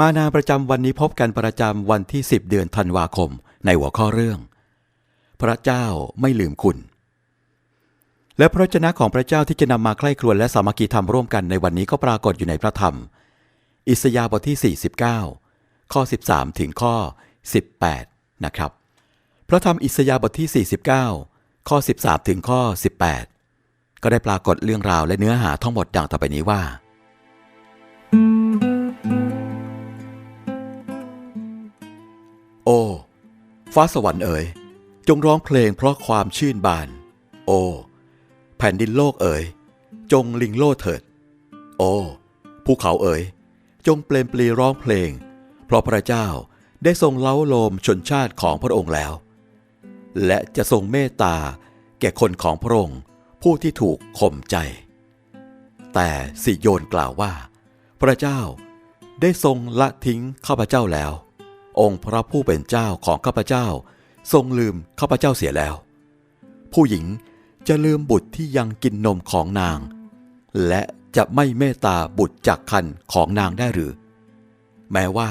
มานาประจำวันนี้พบกันประจำวันที่ 10 เดือนธันวาคม ในหัวข้อเรื่อง พระเจ้าไม่ลืมคุณ และพระวจนะของพระเจ้าที่จะนำมาใคร่ครวญและสามัคคีธรรมร่วมกันในวันนี้ก็ปรากฏอยู่ในพระธรรม อิสยาห์บทที่ 49 ข้อ 13 ถึงข้อ 18 นะครับ พระธรรมอิสยาห์บทที่ 49 ข้อ 13 ถึงข้อ 18 ก็ได้ปรากฏเรื่องราวและเนื้อหาทั้งหมดดังต่อไปนี้ว่า โอ้ ฟ้าสวรรค์เอ๋ยจงร้องเพลงเพราะความชื่นบาน โอ้ แผ่นดินโลกเอ๋ยจงลิงโลดเถิด โอ้ภูเขาเอ๋ยจงเปลมปลีร้องเพลง เพราะพระเจ้าได้ทรงเล้าโลมชนชาติของพระองค์แล้ว และจะทรงเมตตาแก่คนของพระองค์ผู้ที่ถูกข่มใจ แต่สิโยนกล่าวว่า พระเจ้าได้ทรงละทิ้งข้าพเจ้าแล้ว องค์พระผู้เป็นเจ้าของข้าพเจ้า ทรงลืมข้าพเจ้าเสียแล้ว ผู้หญิงจะลืมบุตรที่ยังกินนมของนาง และจะไม่เมตตาบุตรจากคันของนางได้หรือ แม้ว่า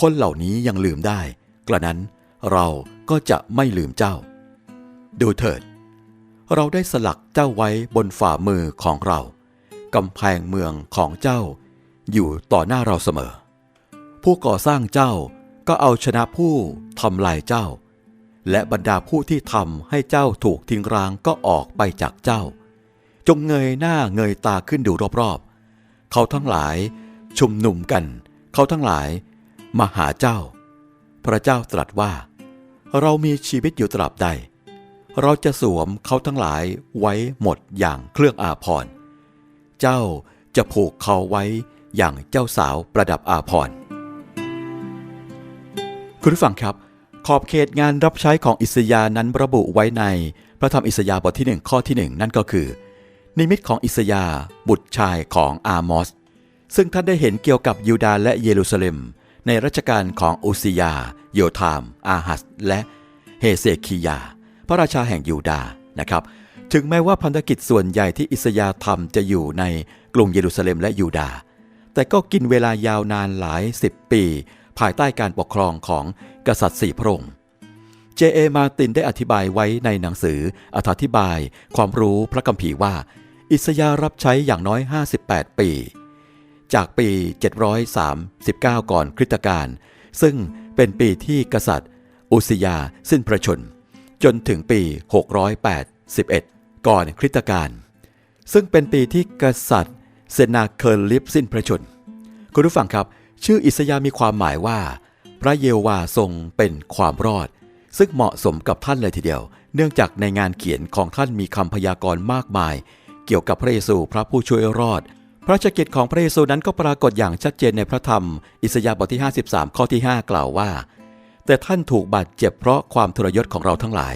คนเหล่านี้ยังลืมได้ กระนั้นเราก็จะไม่ลืมเจ้า ดูเถิด เราได้สลักเจ้าไว้บนฝ่ามือของเรากำแพงเมืองของเจ้า อยู่ต่อหน้าเราเสมอ ผู้ก่อสร้างเจ้า ก็เอาชนะผู้ทำลายเจ้า และบรรดาผู้ที่ทำให้เจ้าถูกทิ้งร้างก็ออกไปจากเจ้า จงเงยหน้าเงยตาขึ้นดูรอบๆ เขาทั้งหลายชุมนุมกัน เขาทั้งหลายมาหาเจ้า พระเจ้าตรัสว่า เรามีชีวิตอยู่ตราบใด เราจะสวมเขาทั้งหลายไว้หมดอย่างเครื่องอาภรณ์ เจ้าจะผูกเขาไว้อย่างเจ้าสาวประดับอาภรณ์ คุณผู้ฟังครับ ขอบเขตงานรับใช้ของอิสยาห์นั้นระบุไว้ใน พระธรรมอิสยาห์บทที่หนึ่งข้อที่หนึ่งนั่นก็คือ นิมิตของอิสยาห์บุตรชายของอามอส ซึ่งท่านได้เห็นเกี่ยวกับยูดาห์และเยรูซาเล็ม ในรัชกาลของอุสยา โยธาม อาหัส และเฮเซคียา พระราชาแห่งยูดาห์นะครับ ถึงแม้ว่าพันธกิจส่วนใหญ่ที่อิสยาห์ทำจะอยู่ในกรุงเยรูซาเล็มและยูดาห์แต่ก็กินเวลายาวนานหลายสิบปี ภายใต้การปกครองของกษัตริย์สี่พระองค์ เจเอมาตินได้อธิบายไว้ในหนังสืออธิบายความรู้พระคัมภีร์ว่า อิสยารับใช้อย่างน้อย 58 ปี จากปี 739 ก่อนคริสตกาลซึ่งเป็นปีที่กษัตริย์ อุสยาสิ้นพระชน จนถึงปี 681 ก่อนคริสตกาลซึ่งเป็นปีที่กษัตริย์เซนาเคอร์ลิฟสิ้นพระชน คุณผู้ฟังครับ ชื่ออิสยามีความหมายว่า พระเยโวาทรงเป็นความรอด ซึ่งเหมาะสมกับท่านเลยทีเดียว เนื่องจากในงานเขียนของท่านมีคำพยากรณ์มากมาย เกี่ยวกับพระเยซูพระผู้ช่วยรอด พระราชกิจของพระเยซูนั้นก็ปรากฏอย่างชัดเจนในพระธรรม อิสยาห์บทที่ 53 ข้อที่ 5 กล่าวว่า แต่ท่านถูกบาดเจ็บเพราะความทรยศของเราทั้งหลาย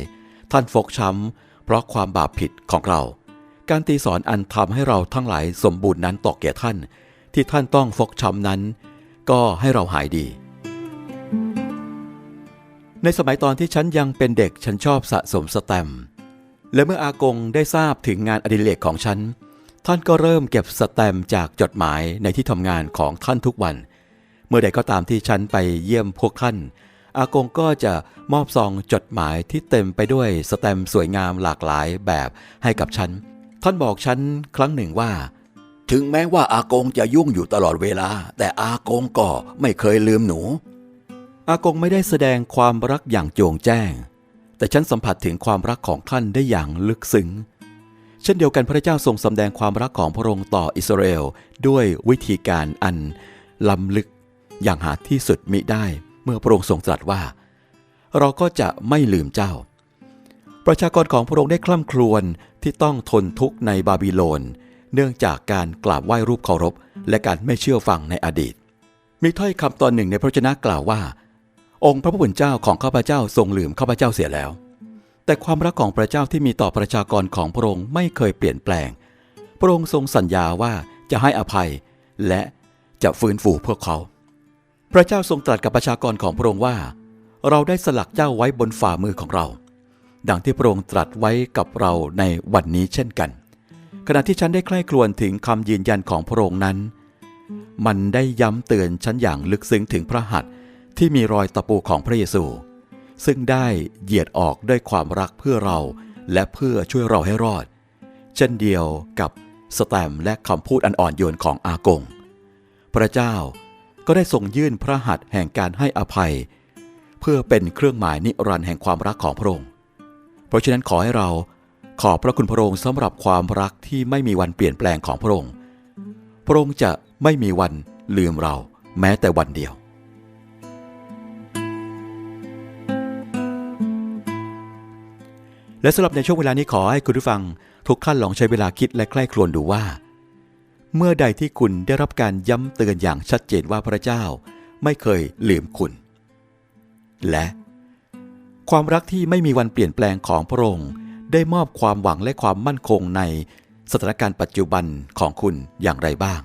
ท่านฟกช้ำเพราะความบาปผิดของเรา การตีสอนอันทำให้เราทั้งหลายสมบูรณ์นั้นตกแก่ท่าน ที่ท่านต้องฟกช้ำนั้น ก็ให้เราหายดี ในสมัยตอนที่ฉันยังเป็นเด็กฉันชอบสะสมสแตมและเมื่ออากงได้ทราบถึงงานอดิเรกของฉัน ท่านก็เริ่มเก็บสแตมจากจดหมายในที่ทำงานของท่านทุกวัน เมื่อใดก็ตามที่ฉันไปเยี่ยมพวกท่าน อากงก็จะมอบซองจดหมายที่เต็มไปด้วยสแตมสวยงามหลากหลายแบบให้กับฉัน ท่านบอกฉันครั้งหนึ่งว่า ถึงแม้ว่าอากงจะยุ่งอยู่ตลอดเวลา แต่อากงก็ไม่เคยลืมหนู อากงไม่ได้แสดงความรักอย่างโจงแจ้ง แต่ฉันสัมผัสถึงความรักของท่านได้อย่างลึกซึ้งเช่นเดียวกันพระเจ้าทรงสำแดงความรักของพระองค์ต่ออิสราเอลด้วยวิธีการอันล้ำลึกอย่างหาที่สุดมิได้เมื่อพระองค์ทรงตรัสว่า เราก็จะไม่ลืมเจ้า ประชากรของพระองค์ได้คล่ำครวญที่ต้องทนทุกข์ในบาบิโลน เนื่องจากการกราบไหว้รูปเคารพ และการไม่เชื่อฟังในอดีต มีถ้อยคำตอนหนึ่งในพระวจนะกล่าวว่า องค์พระผู้เป็นเจ้าของข้าพเจ้าทรงลืมข้าพเจ้าเสียแล้ว แต่ความรักของพระเจ้าที่มีต่อประชากรของพระองค์ไม่เคยเปลี่ยนแปลง พระองค์ทรงสัญญาว่าจะให้อภัย และจะฟื้นฟูพวกเขา พระเจ้าทรงตรัสกับประชากรของพระองค์ว่า เราได้สลักเจ้าไว้บนฝ่ามือของเรา ดังที่พระองค์ตรัสไว้กับเราในวันนี้เช่นกัน ขณะที่ฉันได้ใคร่ครวญถึงคำยืนยันของพระองค์นั้น มันได้ย้ำเตือนฉันอย่างลึกซึ้งถึงพระหัตถ์ที่มีรอยตะปูของพระเยซู ซึ่งได้เหยียดออกด้วยความรักเพื่อเราและเพื่อช่วยเราให้รอด เช่นเดียวกับสแตมและคำพูดอันอ่อนโยนของอากง พระเจ้าก็ได้ทรงยื่นพระหัตถ์แห่งการให้อภัย เพื่อเป็นเครื่องหมายนิรันดร์แห่งความรักของพระองค์ เพราะฉะนั้นขอให้เรา ขอบพระคุณพระองค์สำหรับความรักที่ไม่มีวันเปลี่ยนแปลงของพระองค์ พระองค์จะไม่มีวันลืมเราแม้แต่วันเดียว และสำหรับในช่วงเวลานี้ขอให้คุณผู้ฟัง ทุกท่านลองใช้เวลาคิดและใคร่ครวญดูว่า เมื่อใดที่คุณได้รับการย้ำเตือนอย่างชัดเจนว่าพระเจ้าไม่เคยลืมคุณ และ ความรักที่ไม่มีวันเปลี่ยนแปลงของพระองค์ ได้มอบความหวังและความมั่นคงในสถานการณ์ปัจจุบันของคุณอย่างไรบ้าง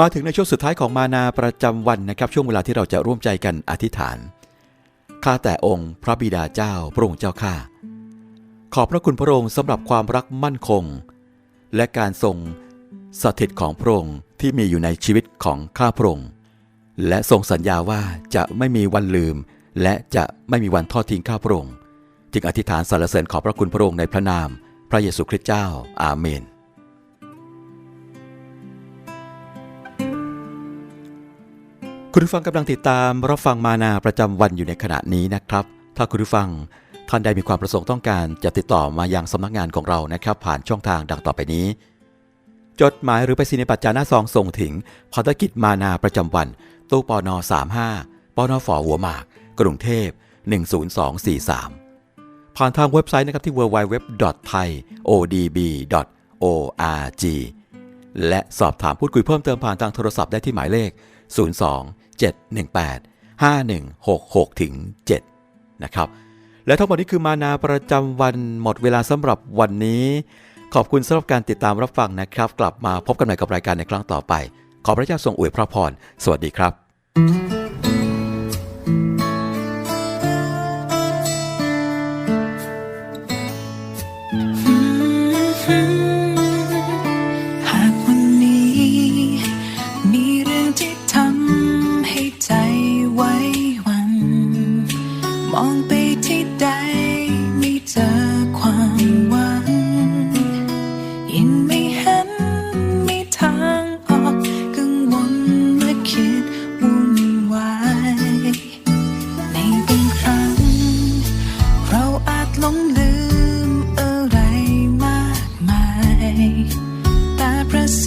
มาถึงในช่วงสุดท้ายของมานาประจำวันนะครับ ช่วงเวลาที่เราจะร่วมใจกันอธิษฐาน ข้าแต่องค์พระบิดาเจ้าพระองค์เจ้าข้า ขอบพระคุณพระองค์สำหรับความรักมั่นคง และการทรงสถิตของพระองค์ที่มีอยู่ในชีวิตของข้าพระองค์ และทรงสัญญาว่าจะไม่มีวันลืม และจะไม่มีวันทอดทิ้งข้าพระองค์จึงอธิษฐานสรรเสริญขอบพระคุณพระองค์ในพระนาม พระเยซูคริสต์เจ้า อาเมน คุณผู้ฟังกำลังติดตามรับฟังมานาประจำวันอยู่ในขณะนี้นะครับ ถ้าคุณผู้ฟังท่านใดมีความประสงค์ต้องการจะติดต่อมายังสำนักงานของเรานะครับ ผ่านช่องทางดังต่อไปนี้ จดหมายหรือไปสินิบัตรจานาซองส่งถึงภารกิจมานาประจำวัน ตู้ปอนอ35ปอนอฝอหัวหมาก กรุงเทพ 10243 ผ่านทางเว็บไซต์นะครับที่ www.thaiodb.org และสอบถามพูดคุยเพิ่มเติมผ่านทางโทรศัพท์ได้ที่หมายเลข 02 718 5166ถึง7นะครับและทั้งหมดนี้คือมานาประจำวันหมดเวลาสำหรับวันนี้ ขอบคุณสำหรับการติดตามรับฟังนะครับ กลับมาพบกันใหม่กับรายการในครั้งต่อไป ขอพระเจ้าทรงอวยพระพร สวัสดีครับ หากวันนี้ มีเรื่องที่ทำให้ใจไว้วัน มองไป แ